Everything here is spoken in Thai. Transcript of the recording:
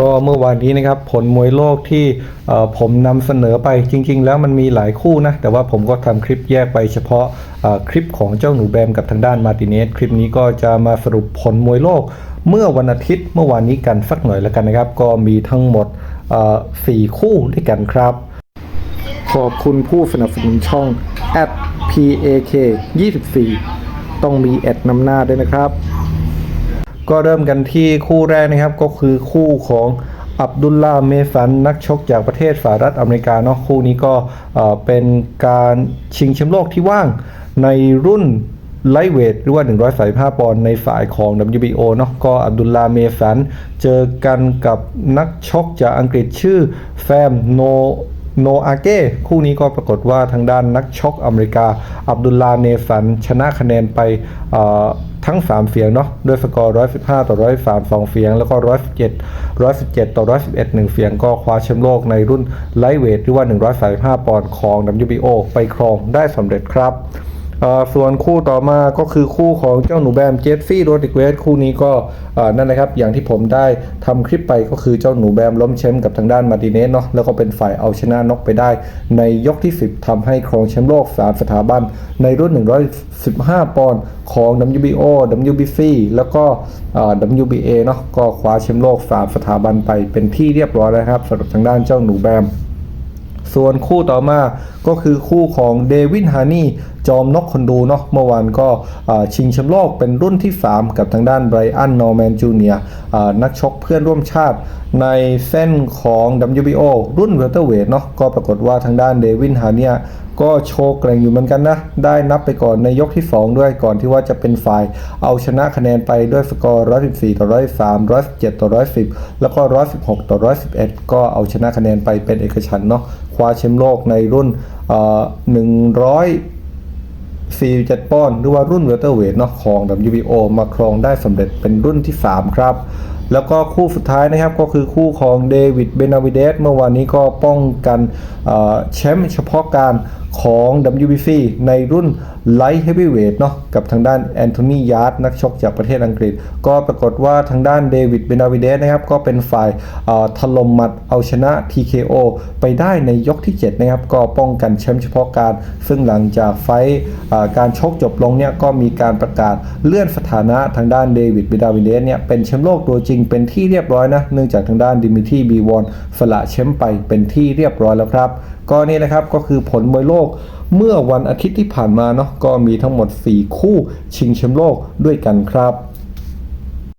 ก็เมื่อวานนี้นะครับผลมวยโลกที่ผมนำเสนอไปจริง ๆ แล้วมันมีหลายคู่นะ แต่ว่าผมก็ทำคลิปแยกไปเฉพาะคลิปของเจ้าหนูแบมกับทางด้านมาติเนสคลิปนี้ก็จะมาสรุปผลมวยโลก เมื่อวันอาทิตย์เมื่อวานนี้กันสักหน่อยแล้วกันนะครับ ก็มีทั้งหมดเอ่อสี่คู่ด้วยกันครับ ขอบคุณผู้สนับสนุนช่อง @pak 24ต้องมีแอดนำหน้าด้วยนะครับ ก็เริ่มกันที่คู่แรกนะครับก็คือคู่ของอับดุลลาเมสันนักชกจากประเทศสหรัฐอเมริกาเนาะคู่นี้ก็เป็นการชิงแชมป์โลกที่ว่างในรุ่นไลท์เวทหรือว่า 135 ปอนด์ในฝ่ายของ WBO เนาะก็อับดุลลาเมสันเจอกันกับนักชกจากอังกฤษชื่อแฟมโนโนอาเก้คู่นี้ก็ปรากฏว่าทางด้านนักชกอเมริกา อับดุลลาเนสันชนะคะแนนไป ทั้ง 3 เสียงเนาะด้วยสกอร์ 115 ต่อ 113 2 เสียง แล้วก็ 117 117 ต่อ 111 1 เสียงก็คว้าแชมป์โลกในรุ่นไลท์เวทหรือว่า 135 ปอนด์ของ WBO ไปครองได้สำเร็จครับ ส่วนคู่ต่อมาก็คือคู่ของเจ้าหนูแบมเจฟฟี่โรดิเกสคู่นี้ก็นั่นนะครับอย่างที่ผมได้ทำคลิปไปก็คือเจ้าหนูแบมล้มแชมป์กับทางด้านมาติเนสเนาะแล้วก็เป็นฝ่ายเอาชนะน็อกไปได้ ในยกที่ 10ทำให้ครองแชมป์โลก3สถาบัน ในรุ่น 115 ปอนด์ของ WBO WBC แล้วก็เอ่อ WBA เนาะก็คว้าแชมป์โลก3สถาบันไปเป็นที่เรียบร้อยแล้วครับสำหรับทางด้านเจ้าหนูแบม ส่วนคู่ต่อมาก็คือคู่ของเดวินฮานี่จอมนกคนดูเนาะเมื่อวานก็ชิงแชมป์โลกเป็นรุ่นที่ 3 กับทางด้านไบรอันนอร์แมนจูเนียนักชกเพื่อนร่วมชาติในเส้นของ WBO รุ่นเวลเตอร์เวทเนาะก็ปรากฏว่าทางด้านเดวินฮานี่ ก็โชว์แกร่งอยู่เหมือนกันนะ ได้นับไปก่อนในยกที่ 2 ด้วยก่อนที่ว่าจะเป็นฝ่ายเอาชนะคะแนนไปด้วยสกอร์ 114 ต่อ103 117 ต่อ 110 แล้วก็ 116 ต่อ 111 ก็เอาชนะคะแนนไปเป็นเอกฉันท์เนาะคว้าแชมป์โลกในรุ่นเอ่อ100 47ปอนด์หรือว่ารุ่นเวลเตอร์เวทเนาะของ WBO มาครองได้สำเร็จเป็นรุ่นที่ 3 ครับแล้วก็คู่สุดท้ายนะครับก็คือคู่ของเดวิดเบนาวิเดสเมื่อวานนี้ก็ป้องกันแชมป์เฉพาะการของ WBC ในรุ่นไลท์เฮฟวีเวทเนาะกับทางด้านแอนโทนียาร์ดนักชกจากประเทศอังกฤษ ก็ปรากฏว่าทางด้านเดวิดเบนาวิเดสนะครับก็เป็นฝ่ายถล่มหมัดเอาชนะ TKO ไปได้ในยกที่ 7 นะครับ ก็ป้องกันแชมป์เฉพาะการ ซึ่งหลังจากไฟการชกจบลงเนี่ยก็มีการประกาศเลื่อนสถานะทางด้านเดวิดเบนาวิเดสเนี่ยเป็นแชมป์โลกตัวจริงเป็นที่เรียบร้อยนะ เนื่องจากทางด้านดิมิทีบีวอนสละแชมป์ไปเป็นที่เรียบร้อยแล้วครับ ก็นี่นะครับก็คือผลมวยโลกเมื่อวันอาทิตย์ที่ผ่านมาเนาะก็มีทั้งหมด 4 คู่ชิงแชมป์โลกด้วยกันครับ